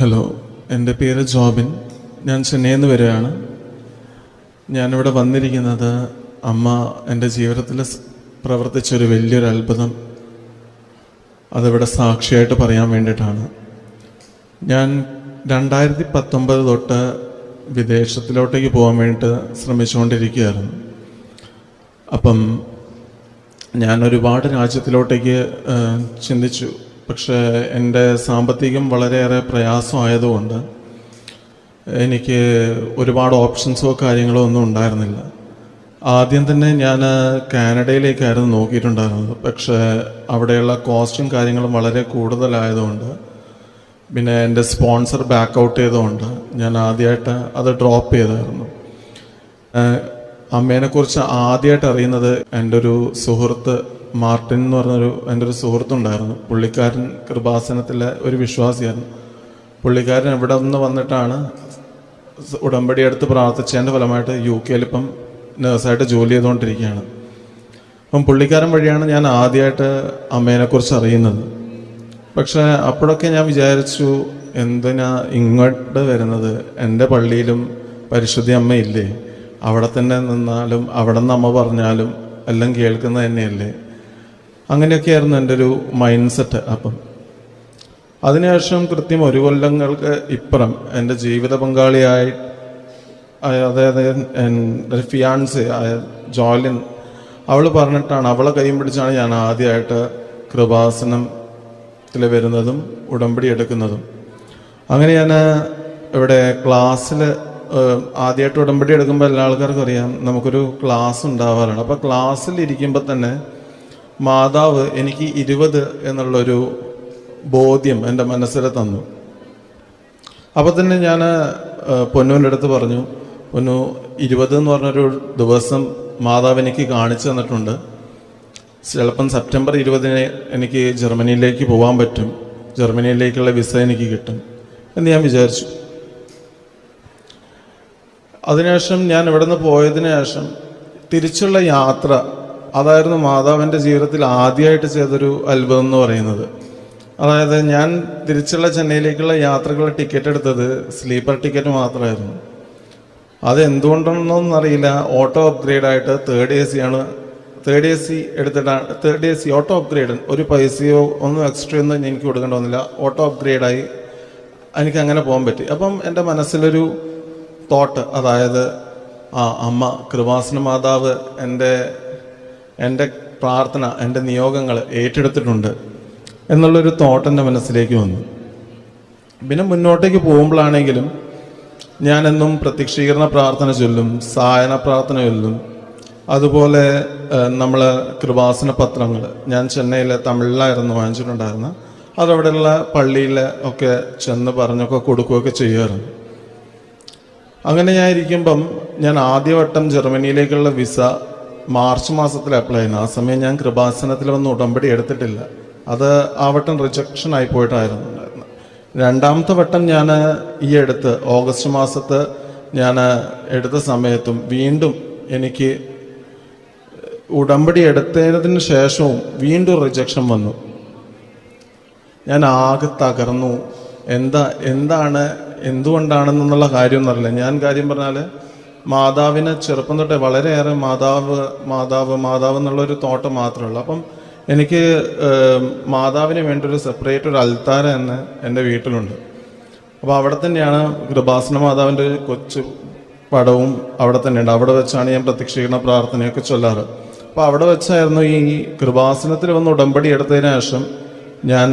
Hello എന്റെ പേര് ജോബിൻ. ഞാൻ ചെന്നൈയിൽ നിന്ന് വരികയാണ്. ഞാനിവിടെ വന്നിരിക്കുന്നത് അമ്മ എന്റെ ജീവിതത്തിൽ പ്രവർത്തിച്ച പ്രവർത്തിച്ചൊരു വലിയൊരു അത്ഭുതം. അതിവിടെ സാക്ഷിയായിട്ട് പറയാൻ വേണ്ടിയിട്ടാണ്. ഞാൻ രണ്ടായിരത്തി പത്തൊമ്പത് തൊട്ട് വിദേശത്തിലോട്ടേക്ക് പോകാൻ വേണ്ടിയിട്ട് ശ്രമിച്ചുകൊണ്ടിരിക്കുകയായിരുന്നു. അപ്പം ഞാൻ ഒരുപാട് രാജ്യത്തിലോട്ടേക്ക് ചിന്തിച്ചു. പക്ഷേ എന്റെ സാമ്പത്തികം വളരെയേറെ പ്രയാസമായതുകൊണ്ട് എനിക്ക് ഒരുപാട് ഓപ്ഷൻസോ കാര്യങ്ങളോ ഒന്നും ഉണ്ടായിരുന്നില്ല. ആദ്യം തന്നെ ഞാൻ കാനഡയിലേക്കായിരുന്നു നോക്കിയിട്ടുണ്ടായിരുന്നത്. പക്ഷേ അവിടെയുള്ള കോസ്റ്റും കാര്യങ്ങളും വളരെ കൂടുതലായതുകൊണ്ട് പിന്നെ എന്റെ സ്പോൺസർ ബാക്ക് ഔട്ട് ചെയ്തുകൊണ്ട് ഞാൻ ആദ്യമായിട്ട് അത് ഡ്രോപ്പ് ചെയ്തായിരുന്നു. അമ്മേനെക്കുറിച്ച് ആദ്യമായിട്ട് അറിയുന്നത് എന്റെ ഒരു സുഹൃത്ത് മാർട്ടിൻ എന്ന് പറഞ്ഞൊരു എന്റെ ഒരു സുഹൃത്തുണ്ടായിരുന്നു. പുള്ളിക്കാരൻ കൃപാസനത്തിലെ ഒരു വിശ്വാസിയായിരുന്നു. പുള്ളിക്കാരൻ ഇവിടെ നിന്ന് വന്നിട്ടാണ് ഉടമ്പടി എടുത്ത് പ്രാർത്ഥിച്ചതിന്റെ ഫലമായിട്ട് യു കെയിൽ ഇപ്പം നേഴ്സായിട്ട് ജോലി ചെയ്തുകൊണ്ടിരിക്കുകയാണ്. അപ്പം പുള്ളിക്കാരൻ വഴിയാണ് ഞാൻ ആദ്യമായിട്ട് അമ്മേനെക്കുറിച്ച് അറിയുന്നത്. പക്ഷേ അപ്പോഴൊക്കെ ഞാൻ വിചാരിച്ചു എന്തിനാ ഇങ്ങോട്ട് വരുന്നത്? എന്റെ പള്ളിയിലും പരിശുദ്ധി അമ്മയില്ലേ അവിടെ തന്നെ നിന്നാലും അവിടെ നിന്ന് അമ്മ പറഞ്ഞാലും എല്ലാം കേൾക്കുന്നത് തന്നെയല്ലേ? അങ്ങനെയൊക്കെയായിരുന്നു എന്റെ ഒരു മൈൻഡ് സെറ്റ് അപ്പം. അതിനുശേഷം കൃത്യം ഒരു കൊല്ലങ്ങൾക്ക് ഇപ്പുറം എന്റെ ജീവിത പങ്കാളിയായി അതായത് ഫിയാൻസ് ആയ ജോലിൻ അവൾ പറഞ്ഞിട്ടാണ് അവളെ കൈയും പിടിച്ചാണ് ഞാൻ ആദ്യമായിട്ട് കൃപാസനത്തിൽ വരുന്നതും ഉടമ്പടി എടുക്കുന്നതും. അങ്ങനെ ഞാൻ ഇവിടെ ക്ലാസ്സിൽ ആദ്യമായിട്ട് ഉടമ്പടി എടുക്കുമ്പോൾ എല്ലാ ആൾക്കാർക്കും അറിയാം നമുക്കൊരു ക്ലാസ് ഉണ്ടാവാറുണ്ട് അപ്പോൾ ക്ലാസ്സിൽ ഇരിക്കുമ്പോൾ തന്നെ മാതാവ് എനിക്ക് ഇരുപത് എന്നുള്ളൊരു ബോധ്യം എന്റെ മനസ്സിൽ തന്നു. അപ്പോൾ തന്നെ ഞാൻ പൊന്നുവിന്റെ അടുത്ത് പറഞ്ഞു പൊന്നു ഇരുപത് എന്ന് പറഞ്ഞൊരു ദിവസം മാതാവ് എനിക്ക് കാണിച്ചു തന്നിട്ടുണ്ട്. ചിലപ്പം സെപ്റ്റംബർ ഇരുപതിന് എനിക്ക് ജർമ്മനിയിലേക്ക് പോകാൻ പറ്റും. ജർമ്മനിയിലേക്കുള്ള വിസ എനിക്ക് കിട്ടും എന്ന് ഞാൻ വിചാരിച്ചു. അതിനുശേഷം ഞാൻ ഇവിടെ നിന്ന് പോയതിനു ശേഷം തിരിച്ചുള്ള യാത്ര അതായിരുന്നു മാതാവിന്റെ ജീവിതത്തിൽ ആദ്യമായിട്ട് ചെയ്തൊരു അത്ഭുതം എന്ന് പറയുന്നത്. അതായത് ഞാൻ തിരിച്ചുള്ള ചെന്നൈയിലേക്കുള്ള യാത്രകളുടെ ടിക്കറ്റ് എടുത്തത് സ്ലീപ്പർ ടിക്കറ്റ് മാത്രമായിരുന്നു. അത് എന്തുകൊണ്ടാണെന്നൊന്നും അറിയില്ല. ഓട്ടോ അപ്ഗ്രേഡ് ആയിട്ട് തേർഡ് എ സി ആണ്. തേർഡ് എ സി എടുത്തിട്ടാണ് third A C auto upgrade ഒരു പൈസയോ ഒന്നും എക്സ്ട്രാ ഒന്നും എനിക്ക് കൊടുക്കേണ്ടി വന്നില്ല. ഓട്ടോ അപ്ഗ്രേഡായി എനിക്ക് അങ്ങനെ പോകാൻ പറ്റി. അപ്പം എന്റെ മനസ്സിലൊരു തോട്ട് അതായത് ആ അമ്മ കൃപാസന മാതാവ് എന്റെ എന്റെ പ്രാർത്ഥന എന്റെ നിയോഗങ്ങൾ ഏറ്റെടുത്തിട്ടുണ്ട് എന്നുള്ളൊരു തോട്ട് എന്റെ മനസ്സിലേക്ക് വന്നു. പിന്നെ മുന്നോട്ടേക്ക് പോകുമ്പോഴാണെങ്കിലും ഞാനെന്നും പ്രത്യക്ഷീകരണ പ്രാർത്ഥന ചൊല്ലും സായന പ്രാർത്ഥന ചൊല്ലും. അതുപോലെ നമ്മൾ കൃപാസന പത്രങ്ങൾ. ഞാൻ ചെന്നൈയിലെ തമിഴിലായിരുന്നു വാങ്ങിച്ചിട്ടുണ്ടായിരുന്ന അതവിടെയുള്ള പള്ളിയിലെ ഒക്കെ ചെന്ന് പറഞ്ഞൊക്കെ കൊടുക്കുകയൊക്കെ ചെയ്യുമായിരുന്നു അങ്ങനെ ഞാൻ ഇരിക്കുമ്പം ഞാൻ ആദ്യവട്ടം ജർമ്മനിയിലേക്കുള്ള വിസ മാർച്ച് മാസത്തിൽ അപ്ലൈ ചെയ്യുന്നു. ആ സമയം ഞാൻ കൃപാസനത്തിൽ വന്ന് ഉടമ്പടി എടുത്തിട്ടില്ല. അത് ആ വട്ടം റിജക്ഷൻ ആയി പോയിട്ടായിരുന്നു രണ്ടാമത്തെ വട്ടം ഞാൻ ഈ അടുത്ത് ഓഗസ്റ്റ് മാസത്ത് ഞാൻ എടുത്ത സമയത്തും വീണ്ടും എനിക്ക് ഉടമ്പടി എടുത്തതിന് ശേഷവും വീണ്ടും റിജക്ഷൻ വന്നു. ഞാൻ ആകെ തകർന്നു. എന്താ എന്താണ് എന്തുകൊണ്ടാണെന്നുള്ള കാര്യം ഞാൻ കാര്യം പറഞ്ഞാൽ മാതാവിനെ ചെറുപ്പം തൊട്ടേ വളരെയേറെ മാതാവ് മാതാവ് മാതാവ് എന്നുള്ളൊരു തോട്ടം മാത്രമേ ഉള്ളൂ അപ്പം എനിക്ക് മാതാവിന് വേണ്ടി ഒരു സെപ്പറേറ്റ് ഒരു അൽത്താര തന്നെ എന്റെ വീട്ടിലുണ്ട്. അപ്പോൾ അവിടെ തന്നെയാണ് കൃപാസന മാതാവിന്റെ കൊച്ചു പടവും അവിടെ തന്നെയുണ്ട്. അവിടെ വെച്ചാണ് ഞാൻ പ്രത്യക്ഷീകരണ പ്രാർത്ഥനയൊക്കെ ചൊല്ലാറ്. അപ്പോൾ അവിടെ വെച്ചായിരുന്നു ഈ കൃപാസനത്തിൽ വന്ന് ഉടമ്പടി എടുത്തതിന് ശേഷം ഞാൻ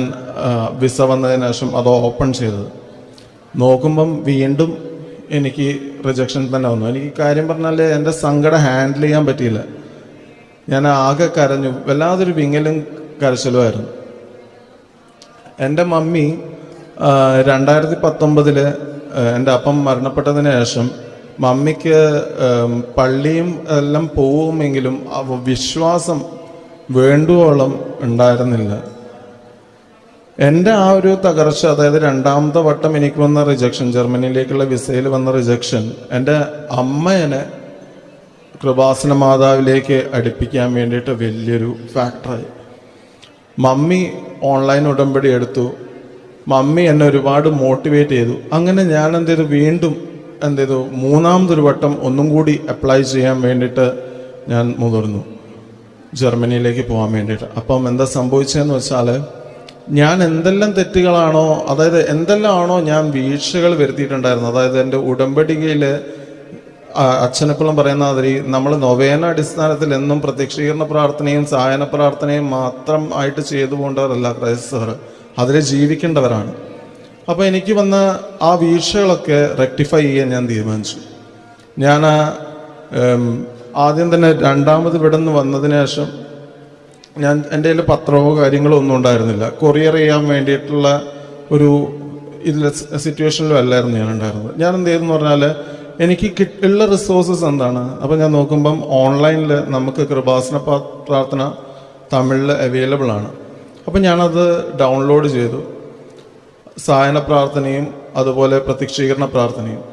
വിസ വന്നതിന് ശേഷം അത് ഓപ്പൺ ചെയ്തത്. നോക്കുമ്പം വീണ്ടും എനിക്ക് റിജക്ഷൻ തന്നെ വന്നു എനിക്ക് കാര്യം പറഞ്ഞാൽ എന്റെ സങ്കടം ഹാൻഡിൽ ചെയ്യാൻ പറ്റിയില്ല. ഞാൻ ആകെ കരഞ്ഞു. വല്ലാതൊരു വിങ്ങലും കരച്ചിലുമായിരുന്നു എന്റെ മമ്മി രണ്ടായിരത്തി പത്തൊമ്പതിൽ എന്റെ അപ്പം മരണപ്പെട്ടതിന് ശേഷം മമ്മിക്ക് പള്ളിയും എല്ലാം പോവുമെങ്കിലും വിശ്വാസം വേണ്ടുവോളം ഉണ്ടായിരുന്നില്ല. എന്റെ ആ ഒരു തകർച്ച അതായത് രണ്ടാമത്തെ വട്ടം എനിക്ക് വന്ന റിജക്ഷൻ ജർമ്മനിയിലേക്കുള്ള വിസയിൽ വന്ന റിജക്ഷൻ എന്റെ അമ്മേനെ കൃപാസന മാതാവിലേക്ക് അടുപ്പിക്കാൻ വേണ്ടിയിട്ട് വലിയൊരു ഫാക്ടറായി മമ്മി ഓൺലൈൻ ഉടമ്പടി എടുത്തു. മമ്മി എന്നെ ഒരുപാട് മോട്ടിവേറ്റ് ചെയ്തു. അങ്ങനെ ഞാൻ എന്ത് ചെയ്തു? വീണ്ടും എന്ത് ചെയ്തു? മൂന്നാമതൊരു വട്ടം ഒന്നും കൂടി അപ്ലൈ ചെയ്യാൻ വേണ്ടിയിട്ട് ഞാൻ മുതിർന്നു. ജർമ്മനിയിലേക്ക് പോകാൻ വേണ്ടിയിട്ട്. അപ്പം എന്താ സംഭവിച്ചതെന്ന് വെച്ചാൽ ഞാൻ എന്തെല്ലാം തെറ്റുകളാണോ അതായത് എന്തെല്ലാം ആണോ ഞാൻ വീഴ്ചകൾ വരുത്തിയിട്ടുണ്ടായിരുന്നത്. അതായത് എന്റെ ഉടമ്പടികയിൽ അച്ഛനെപ്പോഴും പറയുന്ന മാതിരി നമ്മൾ നൊവേന അടിസ്ഥാനത്തിൽ എന്നും പ്രത്യക്ഷീകരണ പ്രാർത്ഥനയും സഹായന പ്രാർത്ഥനയും മാത്രം ആയിട്ട് ചെയ്തു പോകേണ്ടവരല്ല ക്രൈസ്തവർ. അതിൽ ജീവിക്കേണ്ടവരാണ്. അപ്പോൾ എനിക്ക് വന്ന ആ വീഴ്ചകളൊക്കെ റെക്ടിഫൈ ചെയ്യാൻ ഞാൻ തീരുമാനിച്ചു. ഞാൻ ആദ്യം തന്നെ രണ്ടാമത് ഇവിടെ നിന്ന് വന്നതിന് ശേഷം ഞാൻ എന്റെ കയ്യിൽ പത്രമോ കാര്യങ്ങളോ ഒന്നും ഉണ്ടായിരുന്നില്ല. കൊറിയർ ചെയ്യാൻ വേണ്ടിയിട്ടുള്ള ഒരു ഇതിൽ സിറ്റുവേഷനിലും അല്ലായിരുന്നു ഞാൻ ഉണ്ടായിരുന്നത്. ഞാൻ എന്ത് ചെയ്തെന്ന് പറഞ്ഞാൽ എനിക്ക് കിട്ടുള്ള റിസോഴ്സസ് എന്താണ്? അപ്പം ഞാൻ നോക്കുമ്പം ഓൺലൈനിൽ നമുക്ക് കൃപാസന പ്രാർത്ഥന തമിഴിൽ അവൈലബിൾ ആണ്. അപ്പം ഞാനത് ഡൗൺലോഡ് ചെയ്തു. സായന പ്രാർത്ഥനയും അതുപോലെ പ്രത്യക്ഷീകരണ പ്രാർത്ഥനയും.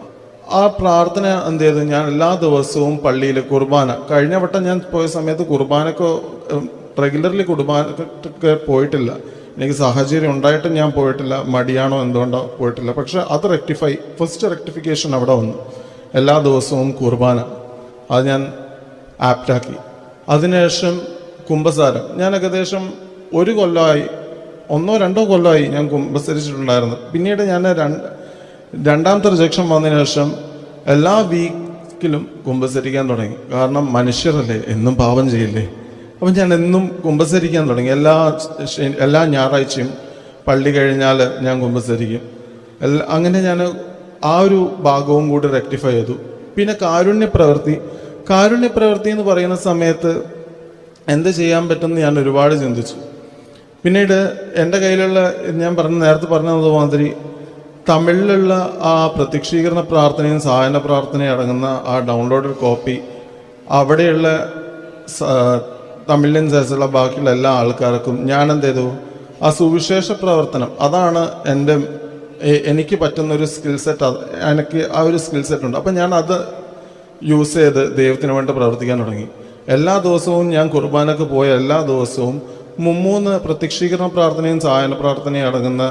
ആ പ്രാർത്ഥന എന്ത് ചെയ്തു? ഞാൻ എല്ലാ ദിവസവും പള്ളിയിൽ കുർബാന. കഴിഞ്ഞ വട്ടം ഞാൻ പോയ സമയത്ത് കുർബാനക്ക് റെഗുലർലി കുർബാനക്കൊക്കെ പോയിട്ടില്ല. എനിക്ക് സാഹചര്യം ഉണ്ടായിട്ടും ഞാൻ പോയിട്ടില്ല. മടിയാണോ എന്തുകൊണ്ടോ പോയിട്ടില്ല. പക്ഷെ അത് റെക്ടിഫൈ ഫസ്റ്റ് റെക്ടിഫിക്കേഷൻ അവിടെ വന്നു. എല്ലാ ദിവസവും കുർബാന. അത് ഞാൻ ആപ്റ്റാക്കി. അതിനുശേഷം കുംഭസാരം. ഞാൻ ഏകദേശം ഒരു കൊല്ലമായി ഒന്നോ രണ്ടോ കൊല്ലമായി ഞാൻ കുംഭസരിച്ചിട്ടുണ്ടായിരുന്നു. പിന്നീട് ഞാൻ രണ്ട് രണ്ടാമത്തെ റിജക്ഷൻ വന്നതിന് ശേഷം എല്ലാ വീക്കിലും കുംഭസരിക്കാൻ തുടങ്ങി. കാരണം മനുഷ്യരല്ലേ? എന്നും പാപം ചെയ്യില്ലേ? അപ്പം ഞാൻ എന്നും കുമ്പസരിക്കാൻ തുടങ്ങി. എല്ലാ എല്ലാ ഞായറാഴ്ചയും പള്ളി കഴിഞ്ഞാൽ ഞാൻ കുമ്പസരിക്കും. എല്ലാ അങ്ങനെ ഞാൻ ആ ഒരു ഭാഗവും കൂടി റെക്ടിഫൈ ചെയ്തു. പിന്നെ കാരുണ്യ പ്രവൃത്തി കാരുണ്യ പ്രവൃത്തി എന്ന് പറയുന്ന സമയത്ത് എന്ത് ചെയ്യാൻ പറ്റുമെന്ന് ഞാൻ ഒരുപാട് ചിന്തിച്ചു. പിന്നീട് എന്റെ കയ്യിലുള്ള ഞാൻ പറഞ്ഞ നേരത്തെ പറഞ്ഞത് മാതിരി തമിഴിലുള്ള ആ പ്രത്യക്ഷീകരണ പ്രാർത്ഥനയും സഹായന പ്രാർത്ഥനയും അടങ്ങുന്ന ആ ഡൗൺലോഡഡ് കോപ്പി അവിടെയുള്ള തമിഴിലും ബാക്കിയുള്ള എല്ലാ ആൾക്കാർക്കും ഞാൻ എന്ത് ചെയ്തു ആ സുവിശേഷ പ്രവർത്തനം അതാണ് എന്റെ എനിക്ക് പറ്റുന്ന ഒരു സ്കിൽ സെറ്റ് എനിക്ക് ആ ഒരു സ്കിൽ സെറ്റ് ഉണ്ട്. അപ്പം ഞാൻ അത് യൂസ് ചെയ്ത് ദൈവത്തിന് വേണ്ടി പ്രവർത്തിക്കാൻ തുടങ്ങി. എല്ലാ ദിവസവും ഞാൻ കുർബാനക്ക് പോയ എല്ലാ ദിവസവും മുമ്മൂന്ന് പ്രത്യക്ഷീകരണ പ്രാർത്ഥനയും സായന പ്രാർത്ഥനയും അടങ്ങുന്ന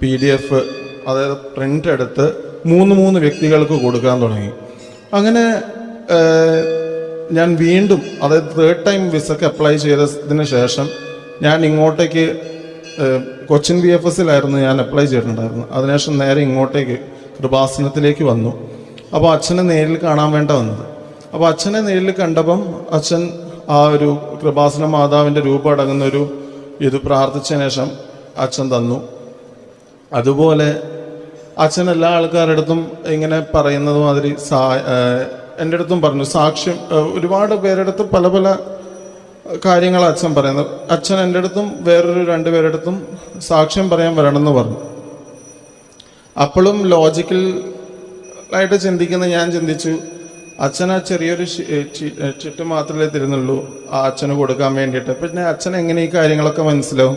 പി ഡി എഫ് അതായത് പ്രിന്റ് എടുത്ത് മൂന്ന് മൂന്ന് വ്യക്തികൾക്ക് കൊടുക്കാൻ തുടങ്ങി. അങ്ങനെ ഞാൻ വീണ്ടും അതായത് തേർഡ് ടൈം വിസക്ക് അപ്ലൈ ചെയ്തതിന് ശേഷം ഞാൻ ഇങ്ങോട്ടേക്ക് കൊച്ചിൻ ബി എഫ് എസിലായിരുന്നു ഞാൻ അപ്ലൈ ചെയ്തിട്ടുണ്ടായിരുന്നു അതിനുശേഷം നേരെ ഇങ്ങോട്ടേക്ക് കൃപാസനത്തിലേക്ക് വന്നു. അപ്പോൾ അച്ഛനെ നേരിൽ കാണാൻ വേണ്ട വന്നത്. അപ്പോൾ അച്ഛനെ നേരിൽ കണ്ടപ്പം അച്ഛൻ ആ ഒരു കൃപാസന മാതാവിന്റെ രൂപം അടങ്ങുന്ന ഒരു ഇത് പ്രാർത്ഥിച്ചതിന് ശേഷം അച്ഛൻ തന്നു. അതുപോലെ അച്ഛൻ എല്ലാ ആൾക്കാരുടെ അടുത്തും ഇങ്ങനെ പറയുന്നത് മാതിരി സാ ഏഹ് എന്റെ അടുത്തും പറഞ്ഞു സാക്ഷ്യം ഒരുപാട് പേരുടെ അടുത്ത് പല പല കാര്യങ്ങൾ അച്ഛൻ പറയുന്നത്. അച്ഛൻ എന്റെ അടുത്തും വേറൊരു രണ്ട് അടുത്തും സാക്ഷ്യം പറയാൻ വരണമെന്ന് പറഞ്ഞു. അപ്പോഴും ലോജിക്കൽ ആയിട്ട് ചിന്തിക്കുന്ന ഞാൻ ചിന്തിച്ചു അച്ഛൻ ആ ചെറിയൊരു ചിട്ട് മാത്രമേ തരുന്നുള്ളൂ ആ അച്ഛന് കൊടുക്കാൻ വേണ്ടിയിട്ട്. പിന്നെ അച്ഛൻ എങ്ങനെ ഈ കാര്യങ്ങളൊക്കെ മനസ്സിലാവും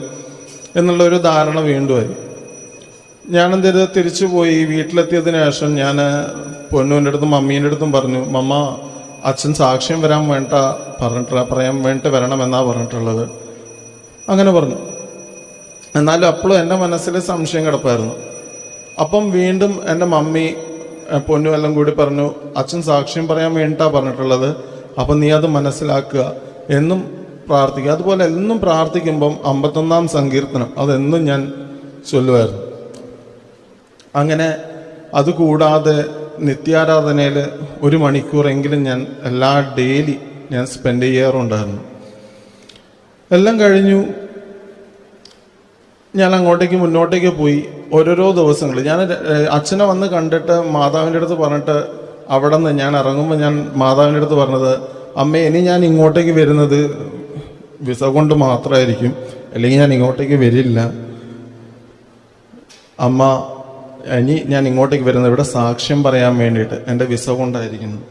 എന്നുള്ളൊരു ധാരണ വീണ്ടുമായി എന്ത് തിരിച്ചു പോയി വീട്ടിലെത്തിയതിനു ശേഷം ഞാൻ പൊന്നുവിന്റെ അടുത്തും മമ്മീന്റെ അടുത്തും പറഞ്ഞു മമ്മ അച്ഛൻ സാക്ഷ്യം വരാൻ വേണ്ട പറഞ്ഞിട്ട് പറയാൻ വേണ്ടി വരണമെന്നാ പറഞ്ഞിട്ടുള്ളത്. അങ്ങനെ പറഞ്ഞു. എന്നാലും അപ്പോഴും എന്റെ മനസ്സിൽ സംശയം കിടപ്പായിരുന്നു. അപ്പം വീണ്ടും എന്റെ മമ്മി പൊന്നും എല്ലാം കൂടി പറഞ്ഞു അച്ഛൻ സാക്ഷ്യം പറയാൻ വേണ്ടിട്ടാ പറഞ്ഞിട്ടുള്ളത്. അപ്പം നീ അത് മനസ്സിലാക്കുക. എന്നും പ്രാർത്ഥിക്കുക. അതുപോലെ എന്നും പ്രാർത്ഥിക്കുമ്പം അമ്പത്തൊന്നാം സങ്കീർത്തനം അതെന്നും ഞാൻ ചൊല്ലുമായിരുന്നു അങ്ങനെ അതുകൂടാതെ നിത്യാരാധനയിൽ ഒരു മണിക്കൂറെങ്കിലും ഞാൻ എല്ലാ ഡെയിലി ഞാൻ സ്പെൻഡ് ചെയ്യാറുണ്ടായിരുന്നു. എല്ലാം കഴിഞ്ഞു. ഞാൻ അങ്ങോട്ടേക്ക് മുന്നോട്ടേക്ക് പോയി. ഓരോരോ ദിവസങ്ങൾ ഞാൻ അച്ഛനെ വന്ന് കണ്ടിട്ട് മാതാവിന്റെ അടുത്ത് പറഞ്ഞിട്ട് അവിടെ നിന്ന് ഞാൻ ഇറങ്ങുമ്പോൾ ഞാൻ മാതാവിന്റെ അടുത്ത് പറഞ്ഞത് അമ്മേ ഇനി ഞാൻ ഇങ്ങോട്ടേക്ക് വരുന്നത് വിസ കൊണ്ട് മാത്രമായിരിക്കും അല്ലെങ്കിൽ ഞാൻ ഇങ്ങോട്ടേക്ക് വരില്ല. അമ്മ ഇനി ഞാൻ ഇങ്ങോട്ടേക്ക് വരുന്നത് ഇവിടെ സാക്ഷ്യം പറയാൻ വേണ്ടിയിട്ട് എന്റെ വിസ കൊണ്ടായിരിക്കുന്നു.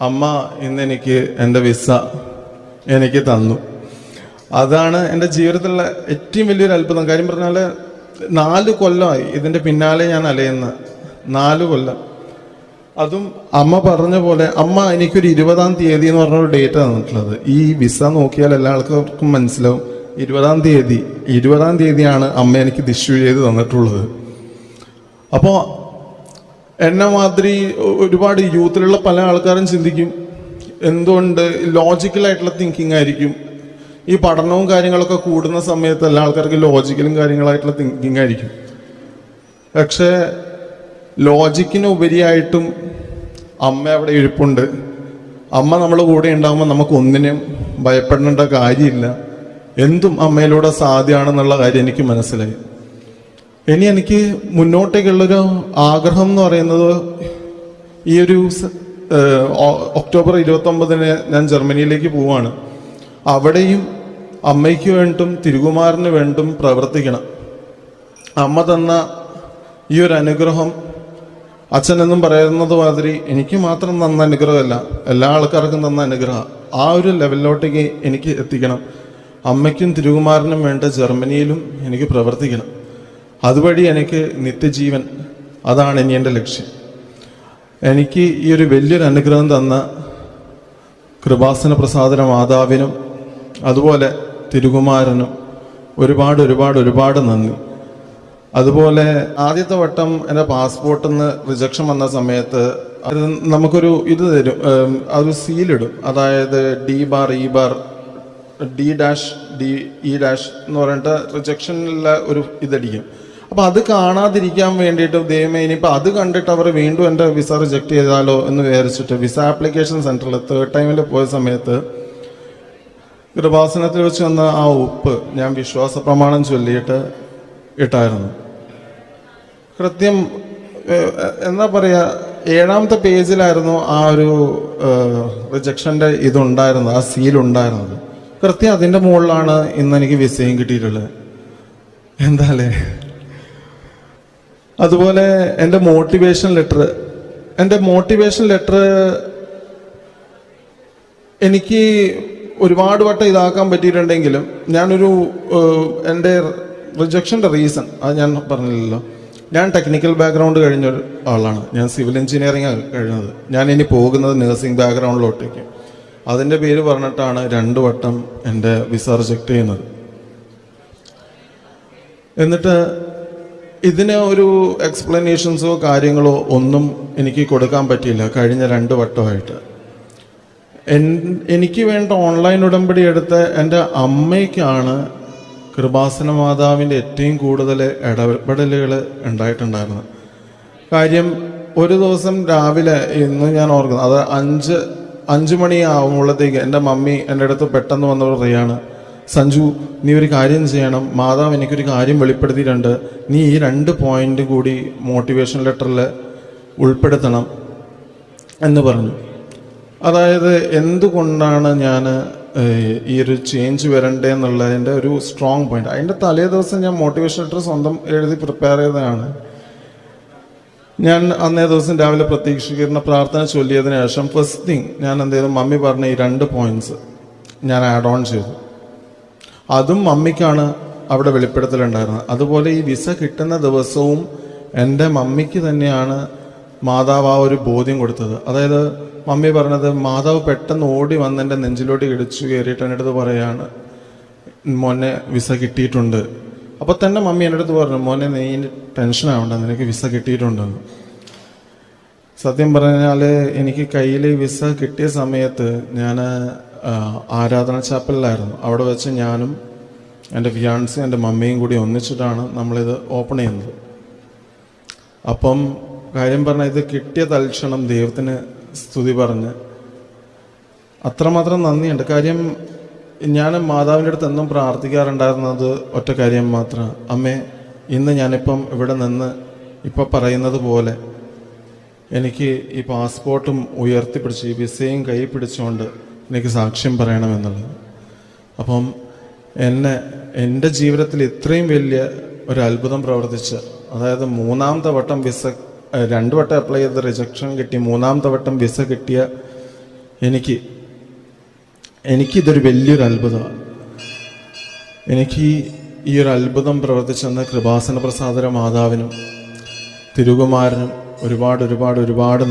അമ്മ ഇന്ന് എനിക്ക് എന്റെ വിസ എനിക്ക് തന്നു. അതാണ് എന്റെ ജീവിതത്തിലുള്ള ഏറ്റവും വലിയൊരു അത്ഭുതം. കാര്യം പറഞ്ഞാൽ നാല് കൊല്ലമായി ഇതിന്റെ പിന്നാലെ ഞാൻ അലയുന്ന നാല് കൊല്ലം. അതും അമ്മ പറഞ്ഞ പോലെ അമ്മ എനിക്കൊരു ഇരുപതാം തീയതി എന്ന് പറഞ്ഞ ഒരു ഡേറ്റ് തന്നിട്ടുള്ളത്. ഈ വിസ നോക്കിയാൽ എല്ലാ ആൾക്കാർക്കും മനസ്സിലാവും. ഇരുപതാം തീയതി ഇരുപതാം തീയതിയാണ് അമ്മ എനിക്ക് ദിശു ചെയ്ത് തന്നിട്ടുള്ളത്. അപ്പോൾ എന്നെ മാതിരി ഒരുപാട് യൂത്തിലുള്ള പല ആൾക്കാരും ചിന്തിക്കും എന്തുകൊണ്ട് ലോജിക്കലായിട്ടുള്ള തിങ്കിങ് ആയിരിക്കും? ഈ പഠനവും കാര്യങ്ങളൊക്കെ കൂടുന്ന സമയത്ത് എല്ലാ ആൾക്കാർക്ക് ലോജിക്കലും കാര്യങ്ങളായിട്ടുള്ള തിങ്കിങ് ആയിരിക്കും. പക്ഷേ ലോജിക്കിന് ഉപരിയായിട്ടും അമ്മ അവിടെ ഇരിപ്പുണ്ട്. അമ്മ നമ്മുടെ കൂടെ ഉണ്ടാകുമ്പോൾ നമുക്ക് ഒന്നിനും ഭയപ്പെടേണ്ട കാര്യമില്ല. എന്തും അമ്മയിലൂടെ സാധ്യമാണെന്നുള്ള കാര്യം എനിക്ക് മനസ്സിലായി. ഇനി എനിക്ക് മുന്നോട്ടേക്കുള്ളൊരു ആഗ്രഹം എന്ന് പറയുന്നത് ഈ ഒരു ഒക്ടോബർ ഇരുപത്തൊമ്പതിന് ഞാൻ ജർമ്മനിയിലേക്ക് പോവാണ്. അവിടെയും അമ്മയ്ക്ക് വേണ്ടും തിരുകുമാറിന് വേണ്ടും പ്രവർത്തിക്കണം. അമ്മ തന്ന ഈ ഒരു അനുഗ്രഹം അച്ഛനെന്നും പറയുന്നത് മാതിരി എനിക്ക് മാത്രം തന്ന അനുഗ്രഹമല്ല എല്ലാ ആൾക്കാർക്കും തന്ന അനുഗ്രഹം. ആ ഒരു ലെവലിലോട്ടേക്ക് എനിക്ക് എത്തിക്കണം. അമ്മയ്ക്കും തിരുകുമാറിനും വേണ്ട ജർമ്മനിയിലും എനിക്ക് പ്രവർത്തിക്കണം. അതുവഴി എനിക്ക് നിത്യജീവൻ അതാണ് ഇനി എന്റെ ലക്ഷ്യം. എനിക്ക് ഈ ഒരു വലിയൊരു അനുഗ്രഹം തന്ന കൃപാസന പ്രസാദന മാതാവിനും അതുപോലെ തിരുകുമാരനും ഒരുപാട് ഒരുപാട് ഒരുപാട് നന്ദി. അതുപോലെ ആദ്യത്തെ വട്ടം എന്റെ പാസ്പോർട്ടിൽ നിന്ന് റിജക്ഷൻ വന്ന സമയത്ത് നമുക്കൊരു ഇത് തരും അതൊരു സീലിടും. അതായത് D bar E bar D dash D E dash എന്ന് പറഞ്ഞിട്ട് റിജക്ഷനിലുള്ള ഒരു ഇതടിക്കും. അപ്പോൾ അത് കാണാതിരിക്കാൻ വേണ്ടിയിട്ട് ദൈവമേ ഇനിയിപ്പോൾ അത് കണ്ടിട്ട് അവർ വീണ്ടും എന്റെ വിസ റിജക്ട് ചെയ്താലോ എന്ന് വിചാരിച്ചിട്ട് വിസ ആപ്ലിക്കേഷൻ സെന്ററിൽ തേർഡ് ടൈമിൽ പോയ സമയത്ത് കൃപാസനത്തിൽ വെച്ച് വന്ന ആ ഉപ്പ് ഞാൻ വിശ്വാസ പ്രമാണം ചൊല്ലിയിട്ട് ഇട്ടായിരുന്നു. കൃത്യം എന്താ പറയുക ഏഴാമത്തെ പേജിലായിരുന്നു ആ ഒരു റിജക്ഷന്റെ ഇതുണ്ടായിരുന്നത് ആ സീൽ ഉണ്ടായിരുന്നത്. കൃത്യം അതിന്റെ മുകളിലാണ് ഇന്ന് എനിക്ക് വിസയും കിട്ടിയിട്ടുള്ളത്. എന്താല്ലേ അതുപോലെ എന്റെ മോട്ടിവേഷൻ ലെറ്റർ എന്റെ മോട്ടിവേഷൻ ലെറ്റർ എനിക്ക് ഒരുപാട് വട്ടം ഇതാക്കാൻ പറ്റിയിട്ടുണ്ടെങ്കിലും ഞാനൊരു എന്റെ റിജക്ഷന്റെ റീസൺ അത് ഞാൻ പറഞ്ഞില്ലല്ലോ. ഞാൻ ടെക്നിക്കൽ ബാക്ക്ഗ്രൗണ്ട് കഴിഞ്ഞ ഒരു ആളാണ്. ഞാൻ സിവിൽ എഞ്ചിനീയറിംഗ് കഴിഞ്ഞത്. ഞാൻ ഇനി പോകുന്നത് നഴ്സിംഗ് ബാക്ക്ഗ്രൗണ്ടിലോട്ടേക്ക് അതിന്റെ പേര് പറഞ്ഞിട്ടാണ് രണ്ട് വട്ടം എന്റെ വിസ റിജക്റ്റ് ചെയ്യുന്നത്. എന്നിട്ട് ഇതിന് ഒരു എക്സ്പ്ലനേഷൻസോ കാര്യങ്ങളോ ഒന്നും എനിക്ക് കൊടുക്കാൻ പറ്റിയില്ല കഴിഞ്ഞ രണ്ട് വട്ടമായിട്ട്. എനിക്ക് വേണ്ട ഓൺലൈൻ ഉടമ്പടി എടുത്ത എന്റെ അമ്മയ്ക്കാണ് കൃപാസന മാതാവിന്റെ ഏറ്റവും കൂടുതൽ ഇടപെടലുകൾ ഉണ്ടായിട്ടുണ്ടായിരുന്നത്. കാര്യം ഒരു ദിവസം രാവിലെ ഇന്ന് ഞാൻ ഓർക്കുന്നു അത് അഞ്ച് അഞ്ച് മണിയാവുമ്പോഴത്തേക്ക് എന്റെ മമ്മി എന്റെ അടുത്ത് പെട്ടെന്ന് വന്ന് പറയാണ് സഞ്ജു നീ ഒരു കാര്യം ചെയ്യണം. മാതാവ് എനിക്കൊരു കാര്യം വെളിപ്പെടുത്തിയിട്ടുണ്ട്. നീ ഈ രണ്ട് പോയിന്റ് കൂടി മോട്ടിവേഷൻ ലെറ്ററിൽ ഉൾപ്പെടുത്തണം എന്ന് പറഞ്ഞു. അതായത് എന്തുകൊണ്ടാണ് ഞാൻ ഈ ഒരു ചേഞ്ച് വരണ്ടേ എന്നുള്ളതിന്റെ ഒരു സ്ട്രോങ് പോയിന്റ് അതിന്റെ തലേ ദിവസം ഞാൻ മോട്ടിവേഷൻ ലെറ്റർ സ്വന്തം എഴുതി പ്രിപ്പയർ ചെയ്തതാണ്. ഞാൻ അന്നേ ദിവസം രാവിലെ പ്രതീക്ഷിക്കുന്ന പ്രാർത്ഥന ചൊല്ലിയതിനു ശേഷം ഫസ്റ്റ് തിങ് ഞാൻ എന്ത് ചെയ്തു? മമ്മി പറഞ്ഞ ഈ രണ്ട് പോയിന്റ്സ് ഞാൻ ആഡ് ഓൺ ചെയ്തു. അതും മമ്മിക്കാണ് അവിടെ വെളിപ്പെടുത്തലുണ്ടായിരുന്നത്. അതുപോലെ ഈ വിസ കിട്ടുന്ന ദിവസവും എന്റെ മമ്മിക്ക് തന്നെയാണ് മാതാവ് ആ ഒരു ബോധ്യം കൊടുത്തത്. അതായത് മമ്മി പറഞ്ഞത് മാതാവ് പെട്ടെന്ന് ഓടി വന്ന് എന്റെ നെഞ്ചിലോട്ട് ഇടിച്ചു കയറിയിട്ട് എന്റെ അടുത്ത് പറയാണ് മോനെ വിസ കിട്ടിയിട്ടുണ്ട്. അപ്പോൾ തന്നെ മമ്മി എന്റെ അടുത്ത് പറഞ്ഞു മോനെ നീ ടെൻഷൻ ആവണ്ട നിനക്ക് വിസ കിട്ടിയിട്ടുണ്ടെന്ന് സത്യം പറഞ്ഞാൽ എനിക്ക് കയ്യിൽ വിസ കിട്ടിയ സമയത്ത് ഞാൻ ആരാധന ചാപ്പലിലായിരുന്നു. അവിടെ വെച്ച് ഞാനും എന്റെ ഫിയാൻസും എന്റെ മമ്മിയും കൂടി ഒന്നിച്ചിട്ടാണ് നമ്മളിത് ഓപ്പൺ ചെയ്യുന്നത്. അപ്പം കാര്യം പറഞ്ഞാൽ ഇത് കിട്ടിയ തൽക്ഷണം ദൈവത്തിന് സ്തുതി പറഞ്ഞ് അത്രമാത്രം നന്ദിയുണ്ട്. കാര്യം ഞാൻ മാതാവിന്റെ അടുത്ത് എന്നും പ്രാർത്ഥിക്കാറുണ്ടായിരുന്നത് ഒറ്റ കാര്യം മാത്രം. അമ്മേ ഇന്ന് ഞാനിപ്പം ഇവിടെ നിന്ന് ഇപ്പം പറയുന്നത് പോലെ എനിക്ക് ഈ പാസ്പോർട്ടും ഉയർത്തിപ്പിടിച്ച് ഈ വിസയും കൈ പിടിച്ചുകൊണ്ട് എനിക്ക് സാക്ഷ്യം പറയണമെന്നുള്ളത് അപ്പം എന്നെ എന്റെ ജീവിതത്തിൽ ഇത്രയും വലിയ ഒരു അത്ഭുതം പ്രവർത്തിച്ച് അതായത് മൂന്നാമത്തെ വട്ടം വിസ രണ്ടു വട്ടം അപ്ലൈ ചെയ്ത് റിജക്ഷൻ കിട്ടി മൂന്നാമത്തെ വട്ടം വിസ കിട്ടിയ എനിക്ക് എനിക്കിതൊരു വലിയൊരു അത്ഭുതമാണ് എനിക്ക് ഈ ഒരു അത്ഭുതം പ്രവർത്തിച്ചെന്ന കൃപാസന പ്രസാദര മാതാവിനും തിരുകുമാരനും ഒരുപാട് ഒരുപാട് ഒരുപാട്.